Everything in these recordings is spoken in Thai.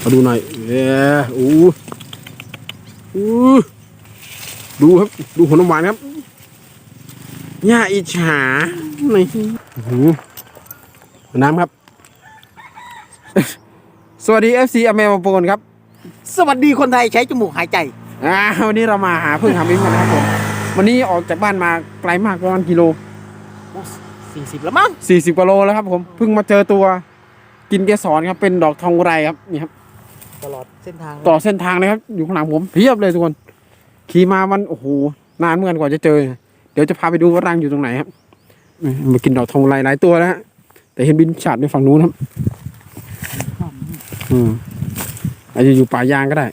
ขอดูหน่อยเอ้ยอู้อู้ดูครับ ดูหัวน้ำหวานครับย่าอิจฉานี่อื้อหือน้ำครับ สวัสดี FC อเมริกาโปนครับ สวัสดีคนไทยใช้จมูกหายใจ อ่าวันนี้เรามาหาพึ่งหามิ้งกันนะครับผมวันนี้ออกจากบ้านมาไกลมากประมาณกิโล40แล้วมั้ง40กว่าโลแล้วครับผมเพิ่งมาเจอตัวกินเกสรครับเป็นดอกทองอุไรครับนี่ครับ ตลอดเส้นทางต่อเส้นทางเลยครับ อยู่ข้างหลังผมเพียบเลยทุกคน ขี่มามันโอ้โหนานเหมือนกันกว่าจะเจอ เดี๋ยวจะพาไปดูว่ารังอยู่ตรงไหนครับมากินดอกทองอุไรหลายตัวแล้วแต่เห็นบินฉาดในฝั่งนู้นครับ อืมอาจจะอยู่ป่ายางก็ได้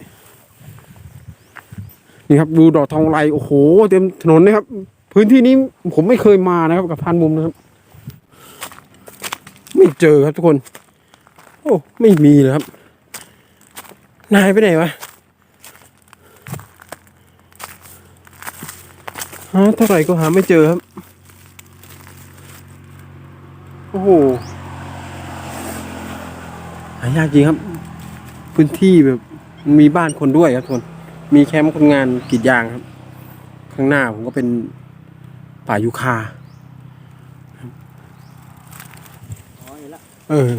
นี่ครับ ดูดอกทองไรโอ้โห เต็มถนนเลยครับ พื้นที่นี้ผมไม่เคยมานะครับ กับพานมุมนะครับ ไม่เจอครับทุกคน โอ้ ไม่มีเลยครับ นายไปไหนวะหาเท่าไหร่ก็หาไม่เจอครับ โอ้โห หายากจริงครับ พื้นที่แบบมีบ้านคนด้วยครับทุกคน มีแคมป์คนงานกรีดยางครับ ข้างหน้าผมก็เป็นป่ายูคาอเออ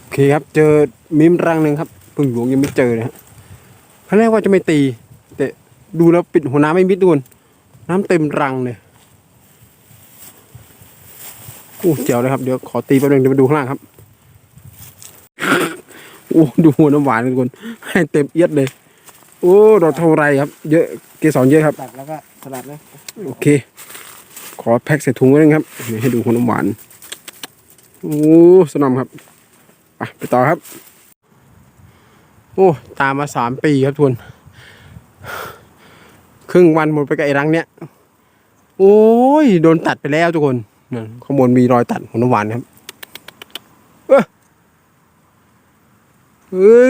โอเคครับ เจอมิมรังหนึ่งครับ พึ่งหลวงยังไม่เจอนะฮะครั้งแรกว่าจะไม่ตี แต่ดูแล้วปิดหัวน้ำไม่มิดดวนน้ำเต็มรังเลยโอ้เจ๋วเลยครับ เดี๋ยวขอตีแป๊บนึงเดี๋ยวมาดูข้างล่างครับโอ้ดูหัวน้ำหวานทุกคน ให้เต็มเอียดเลย โอ้ดอกเท่าไรครับ เยอะเกสรเยอะครับ ตัดแล้วก็สลัดเลยโอเค ขอแพ็กใส่ถุงไว้นึงครับนี่ให้ดูหัวน้ำหวานโอ้สนอมครับไปไปต่อครับ โอ้ตามมาสามปีครับทุน ครึ่งวันหมดไปกับไอ้รังเนี้ย โอ้ย โดนตัดไปแล้วทุกคนนั่นข้างบนมีรอยตัดหัวน้ำหวานครับเอ้อเฮ้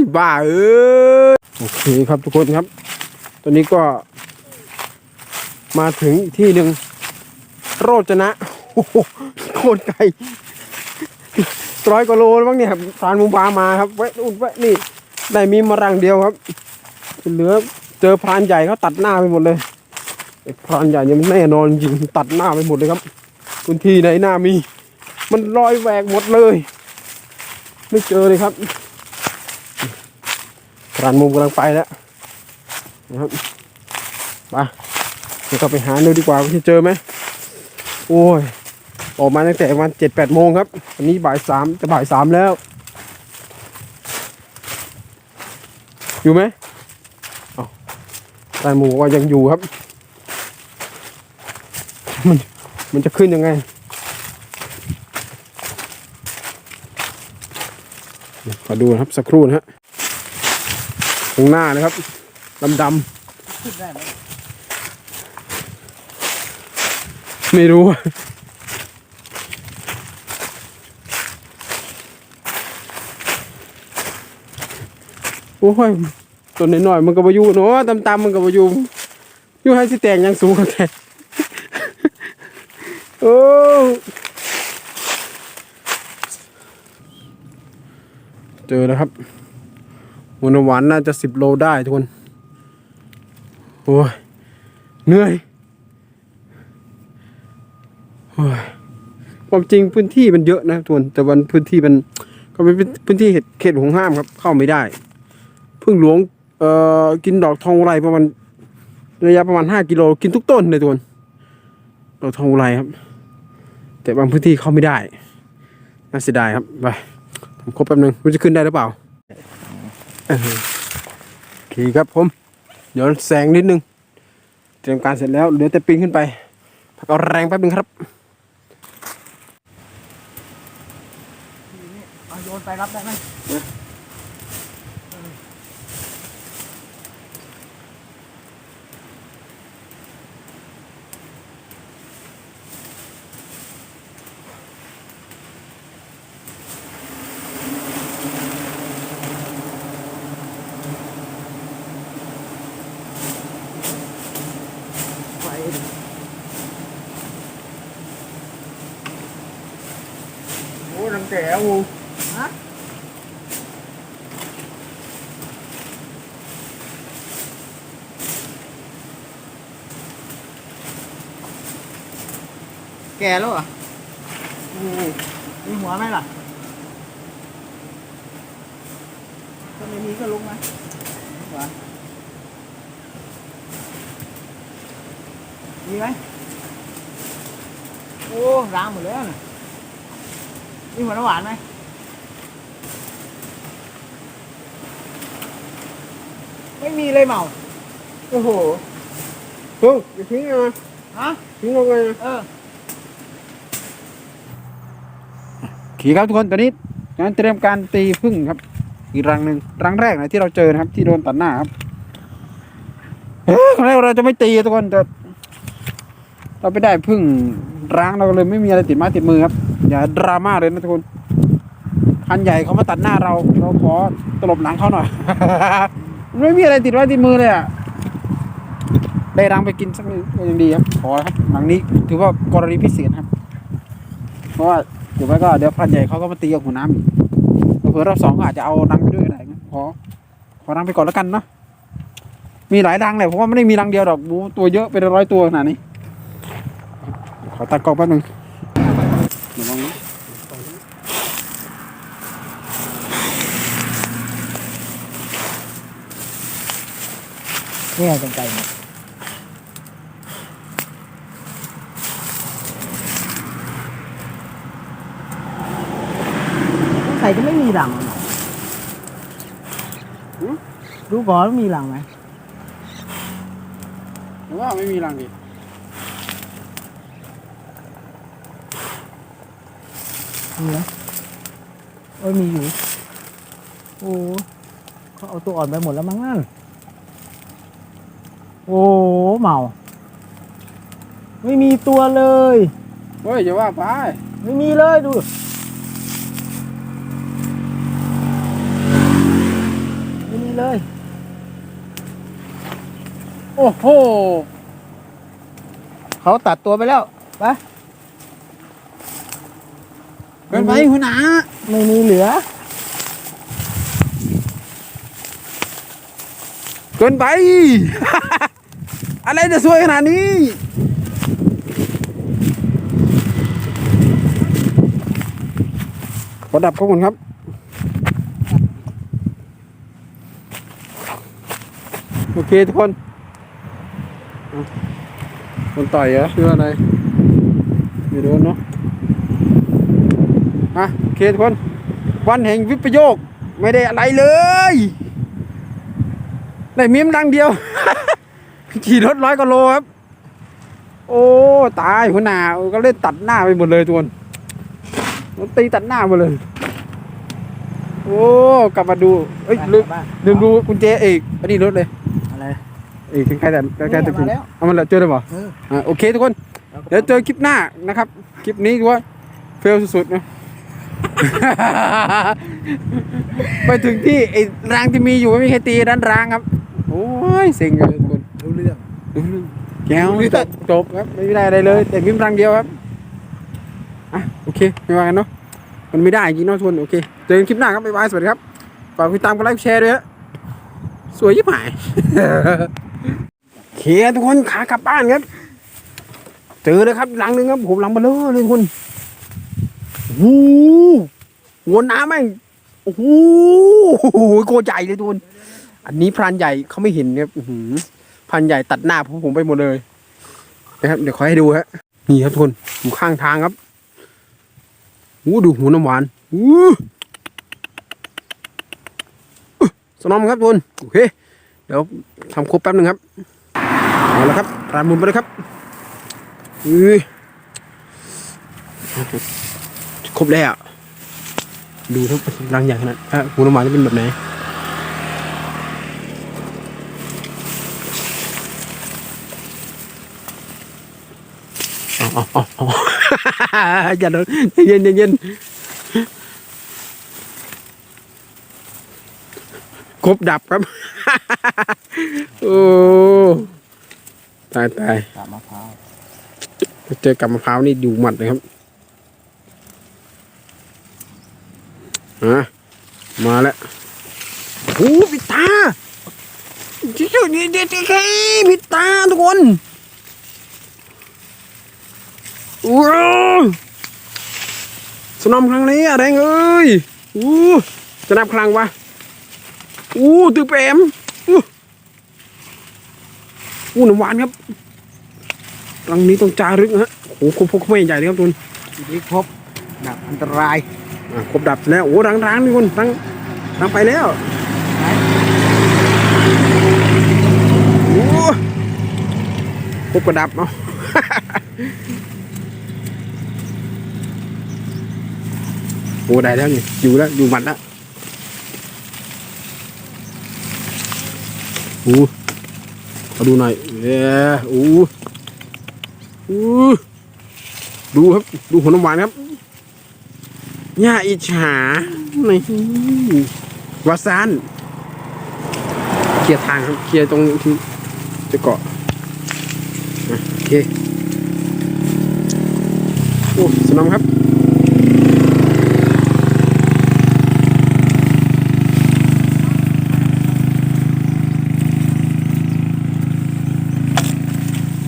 ยบ้าเอ้ยโอเคครับทุกคนครับ ตอนนี้ก็ มาถึงที่หนึ่งโรจนะโคตรไกล ร้อยกว่าโลบ้างเนี่ยสารมุมบามาครับแวะนู่นแวะนี่ได้มีมารังเดียวครับ เหลือเจอพรานใหญ่เขาตัดหน้าไปหมดเลยไอ้พรานใหญ่เนี่ยมันแน่นอนจริงตัดหน้าไปหมดเลยครับพื้นที่ไหนหน้ามี มันรอยแหวกหมดเลย ไม่เจอเลยครับพรานมุมกำลังไปแล้วนะครับไปเดี๋ยวก็ไปหาดูดีกว่าว่าจะเจอไหมโอ้ย ออกมาตั้งแต่ประมาณเจ็ดแปดโมงครับวันนี้บ่ายสามจะบ่ายสามแล้ว อยู่ไหมเอาพรานหมูบอกว่ายังอยู่ครับ มันมันจะขึ้นยังไงขอดูนะครับสักครู่นะฮะข้างหน้านะครับดำดำขึ้นได้ไหมๆไม่รู้ โอ้ยตัวน้อยๆมันก็บาอยู่เนาะตำๆมันก็บาอยู่อยู่ให้สิแตงยังสูงกันแท้โอ้เจอแล้วครับหันหวานน่าจะสิบโลได้ทุกคนโอ้ยเหนื่อยโอ้ยความจริงพื้นที่มันเยอะนะทุกคนแต่วันพื้นที่มันก็เป็นพื้นที่เขตห่วงห้ามครับ เข้าไม่ได้ พึ่งหลวงเอ่อกินดอกทองอุไรประมาณระยะประมาณห้ากิโลกินทุกต้นเลยทุกคนดอกทองอุไรครับ แต่บางพื้นที่เข้าไม่ได้น่าเสียดายครับไปผมครบแป๊บนึงมันจะขึ้นได้หรือเปล่าเออโอเคครับผม เดี๋ยวแซงนิดนึง เตรียมการเสร็จแล้วเหลือแต่ปีนขึ้นไปพักเอาแรงแป๊บนึงครับโยนไปรับได้ไหม ไฟโอ้รังแก่โอ้ฮะแก่แล้วเหรอะมีหัวไหมล่ะถ้าไม่มีก็ลุกไหมหัว มีไหมโอ้ร้างหมดแล้วน่ะมีหัวน้ำหวานไหมไม่มีเลยเมาโอ้โหเฮ้ยอย่าทิ้งไงมาฮะทิ้งเอาไงเออขี่ครับทุกคนตอนนี้งั้นเตรียมการตีพึ่งครับ อีกรังหนึ่งรังแรกนะที่เราเจอนะครับ ที่โดนตัดหน้าครับเฮ้ยครั้งแรกเราจะไม่ตีทุกคนแต่ เราไปได้พึ่งร้างเราก็เลยไม่มีอะไรติดไม้ติดมือครับ อย่าดราม่าเลยนะทุกคนพันใหญ่เขามาตัดหน้าเราเราขอตลบหลังเขาหน่อย ไม่มีอะไรติดไม้ติดมือเลยอะได้รังไปกินสักนิดก็ยังดีครับขอครับหลังนี้ถือว่ากรณีพิเศษครับ เพราะว่าเดี๋ยวไว้ก็เดี๋ยวพันใหญ่เขาก็มาตีกับหัวน้ำอีกเผื่อรอบสองก็อาจจะเอารังไปด้วยก็ได้นขอขอรังไปก่อนแล้วกันเนาะมีหลายรังเลยเพราะว่าไม่ได้มีรังเดียวดอกบูตัวเยอะเป็นร้อยตัวขนาดนี้ ขอตัดกล้องแป๊บนึงเดี๋ยวมองนะนี่ไงกันไกลเนี่ยใส่ก็ไม่มีหลังอะดูก่อนว่ามีหลังไหมหรือว่าไม่มีรังดิ มีไหมโอ้ยมีอยู่ โอ้เขาเอาตัวอ่อนไปหมดแล้วมั้งนั่น โอ้เมา ไม่มีตัวเลย เฮ้ยอย่าว่าไปไม่มีเลยดู ไม่มีเลย โอ้โห เขาตัดตัวไปแล้ว ไป เกินไปหัวหนาไม่มีเหลือ เกินไป อะไรจะสวยขนาดนี้ขอดับข้างบนครับโอเคทุกคนเอาคนต่อยเหรอหรือว่าอะไรไม่รู้เนาะ อะโอเคทุกคน วันแห่งวิปโยค ไม่ได้อะไรเลยได้มีมดังเดียว ขี่รถร้อยกว่าโลครับ โอ้ ตายหัวหน้าก็เล่นตัดหน้าไปหมดเลยทุกคนรถตีตัดหน้าหมดเลย โอ้ กลับมาดูเอ้ยลืมบ้านลืมดูกุญแจเอกอันนี้รถเลยอะไรเอกใกล้ๆแต่ใกล้ๆจะถึงมาแล้วเอามันละเจอได้ป่ะเอออ่าโอเคทุกคน เดี๋ยวเจอคลิปหน้านะครับ คลิปนี้ถือว่าเฟลสุดๆนะ ไปถึงที่ไอ้รางที่มีอยู่ไม่มีใครตีด้านรางครับ โอ้ยเซ็งเลยทุกคนรู้เรื่องแก้วจบจบครับไม่ได้อะไรเลย แต่มิมรังเดียวครับอะโอเคไม่ว่ากันเนาะมันไม่ได้จริงเนาะทุกคนโอเคเจอกันคลิปหน้าครับบ๊ายบายสวัสดีครับฝากติดตามกดไลค์กดแชร์ด้วยฮะสวยยิ่งหายโอเคทุกคนขากลับบ้านครับ เจอเลยครับหลังหนึงครับผมหลังมาเลยเลยทุกคนโอ้โหหัวน้ำแม่งโอ้โหโคตรใหญ่เลยทุกคนอันนี้พรานใหญ่เขาไม่เห็นครับอื้อหือพันใหญ่ตัดหน้าผมไปหมดเลยนะครับ เดี๋ยวขอให้ดูฮะนี่ครับทุกคนอยู่ข้างทางครับอู้ดูหูน้ำหวานอู้สนอมครับทุกคนโอเคเดี๋ยวทำครบแป๊บหนึ่งครับเอาละครับรานมุนไปเลยครับอุ้ย ครบแล้ว ดูทั้งรังใหญ่ขนาดอะหูน้ำหวานจะเป็นแบบไหนอ๋ออ๋ออ๋ออย่าโดนเย็นเย็นเย็นครบดับครับ โอ้ตายตายกาบมะพร้าวเจอกับมะพร้าวนี่อยู่หมัดเลยครับ ฮะมาแล้วโอ้พิตาจิ๊ดๆนี่เด็ดๆพิตาทุกคนว้าวสนามครั้งนี้อะไรเอ้ยอู้จะนับครั้งวะอู้ตือเปรมอู้อู้น้ำหวานครับครั้งนี้ต้องจารึกฮะโอ้โหพวกไม่ใหญ่เลยครับทุนชีวิตครบดับอันตราย อะครบดับแล้วโอ้รังรังนี่คนรังรังไปแล้วโอ้ครบกระดับเนาะโอ้ได้แล้วนี่อยู่แล้วอยู่หมัดแล้วโอ้ขอดูหน่อยเอ้โอ้โอ้ดูครับ ดูหัวน้ำหวานครับ ย่าอิจฉานี่วาซานเคลียร์ทางครับเคลียร์ตรงที่จะเกาะอะโอเคโอ้สนองครับ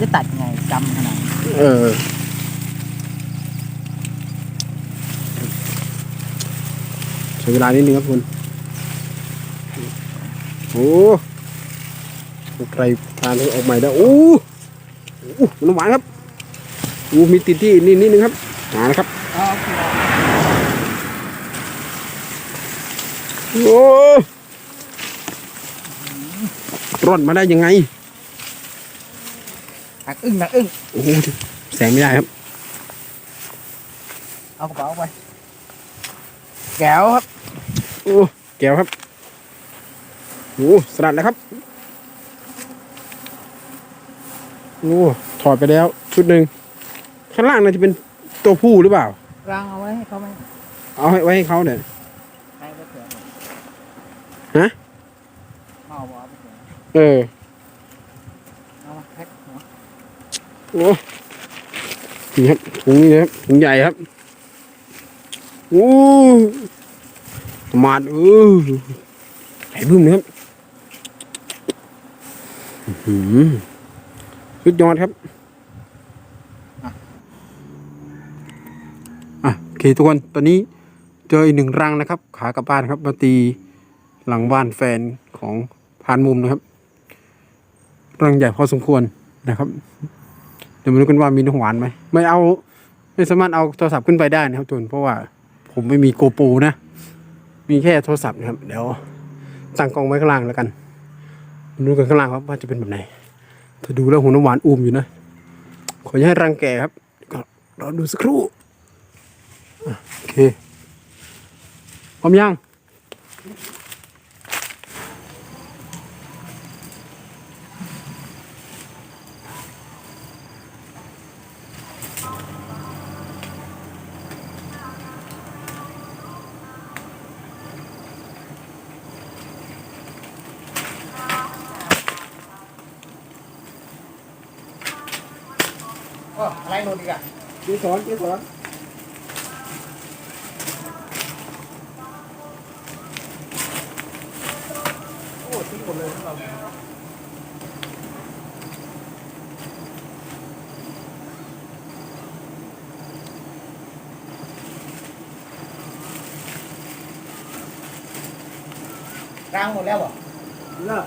จะตัดไงจำขนาดนี้เออ ใช้เวลานิดนึงครับคุณโอ้ใครทานให้ออกใหม่ได้โอ้โอ้น้ำหวานครับโอ้มีติดที่นี่นิดนึงครับมาแล้วครับเอาเอาโอ้ร่อนมาได้ยังไงหักอึ้งหักอึ้งโอ้โหแสงไม่ได้ครับ เอากระเป๋าไป แก้วครับโอ้แก้วครับโอ้สลัดแล้วครับโอ้ถอดไปแล้ว ชุดหนึ่งข้างล่างน่าจะเป็นตัวผู้หรือเปล่า รังเอาไว้ให้เขาไหมเอาให้ไว้ให้เขาเนี่ยให้ก็เถอะฮะเอาบ่เอาไปเถอะเออเอามาแพ็คหัว โอ้นี่ครับถุงนี้นะครับถุงใหญ่ครับ โอ้มาดเออใหญ่บึ้มเลยครับอื้อหือสุดยอดครับอะโอเคทุกคนตอนนี้เจออีกหนึ่งรังนะครับ ขากลับบ้านครับมาตีหลังบ้านแฟนของพานมุมนะครับ รังใหญ่พอสมควรนะครับ เดี๋ยวมาดูกันว่ามีน้ำหวานไหมไม่เอา ไม่สามารถเอาโทรศัพท์ขึ้นไปได้นะครับทุนเพราะว่า ผมไม่มีโกโปรนะ มีแค่โทรศัพท์นะครับ เดี๋ยวตั้งกล้องไว้ข้างล่างแล้วกัน ดูกันข้างล่างครับว่าจะเป็นแบบไหน ถ้าดูแล้วหัวน้ำหวานอุ้มอยู่นะ ขออย่าให้รังแกครับก็รอดูสักครู่โอเคพร้อมยัง ก็อะไรโน่นอีกอะพี่สอนพี่สอนโอ้ทิ้งหมดเลยพวกเรารังหมดแล้วเหรอ เลิก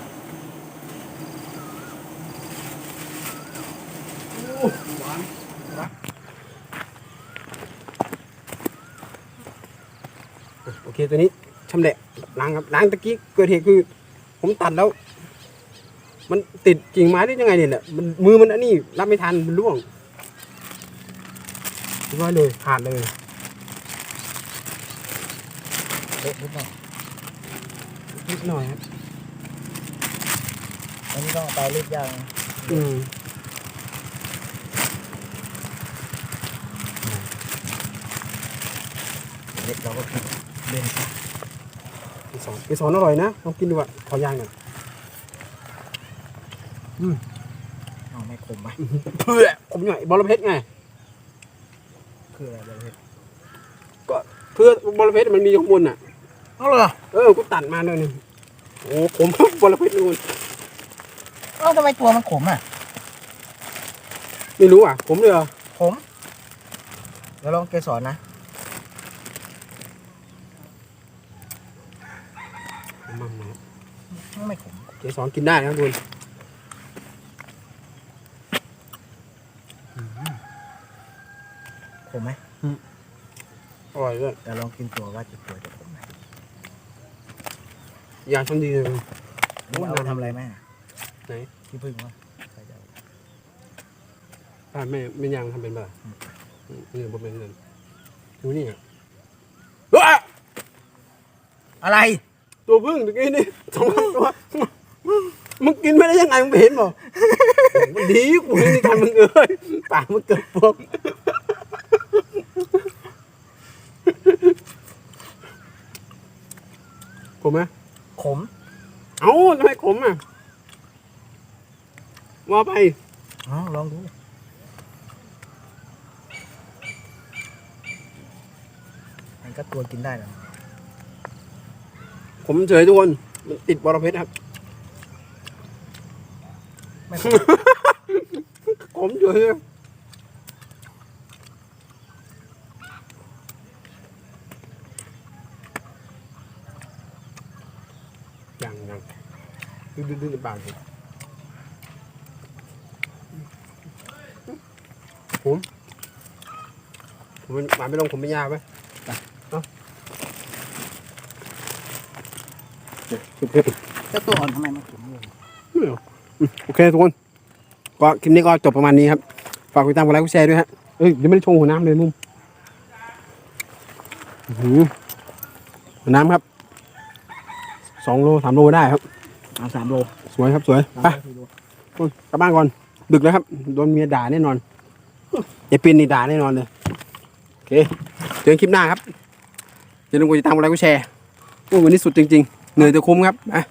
หวาน โอเคตัวนี้ชำแหละล้างครับล้างตะกี้เกิดเหตุคือ ผมตัดแล้ว มันติดกิ่งไม้ได้ยังไงเนี่ยเนี่ยมันมือมันอันนี้รับไม่ทันมันร่วงเรียบร้อยเลยขาดเลยเละนิดหน่อยนิดหน่อยครับอันนี้ต้องเอาไปรีดยางอืมเล็กเราก็กิน เล่นไปสอนไปสอนอร่อยนะลองกินดูอะขอยางหน่อยเอาไม่คมไหมเพื่อผมหน่อยบอลเพชรไงคืออะไรเลยเพื่อบอลเพชรมันมีอยู่ข้างบนอะเอาเหรอเออกูตัดมาเลยนี่โอ้ผมบอลพิษนู่นเอ้าทำไมตัวมันขมอะไม่รู้อะ ผมเลยเหรอขมเดี๋ยวลองเกสรนะ มามาไม่ขมเจสอนกินได้นะครับทุนขมไหมอร่อยด้วยเดี๋ยวลองกินตัวว่าจะตัวจะขมไหมยาชั้นดีเลยรู้เอาไปทำอะไรแม่ไหนที่พึ่งวะใครจะเอาถ้าไม่ไม่ยังทำเป็นป่ะนี่ผมเป็นเลยดูนี่อะว้าอะไร ตัวพึ่งตะกี้นี่สองตัว มึงกินไม่ได้ยังไงมึงไม่เห็นบ่มันดีกูไม่ได้ทำมึงเอ้ยปากมันเกิดพวกผมไหมขม เอ้าทำไมขมอะว่าไปอ๋อลองดูมันก็ตัวกินได้แล้ว ผมเฉยทุกคนมันติดบอระเพ็ดครับไม่ขมผมเฉยเลยยังยังดื้อดื้อดื้อในปากผมผมผมเป็นหมาไม่ลงผมไม่ยาไปเอาเดี๋ยวเก็บ เจ้าตัวอ่อนทำไมมันขมเลยไม่เอาอืมโอเคทุกคน ก็คลิปนี้ก็จบประมาณนี้ครับ ฝากกดติดตามกดไลค์กดแชร์ด้วยฮะเอ้ยยังไม่ได้ชงหัวน้ำเลยมุมอื้อหือหัวน้ำครับสองโลสามโลได้ครับเอาสามโล สวยครับสวยสามไปโลสี่โลกลับบ้านก่อน ดึกแล้วครับ โดนเมียด่าแน่นอนไอ้ปินนี่ด่าแน่นอนเลย โอเค เจอกันคลิปหน้าครับอย่าลืมกดติดตามกดไลค์กดแชร์โอ้วันนี้สุดจริง ๆ เหนื่อยจะคุ้มครับนะ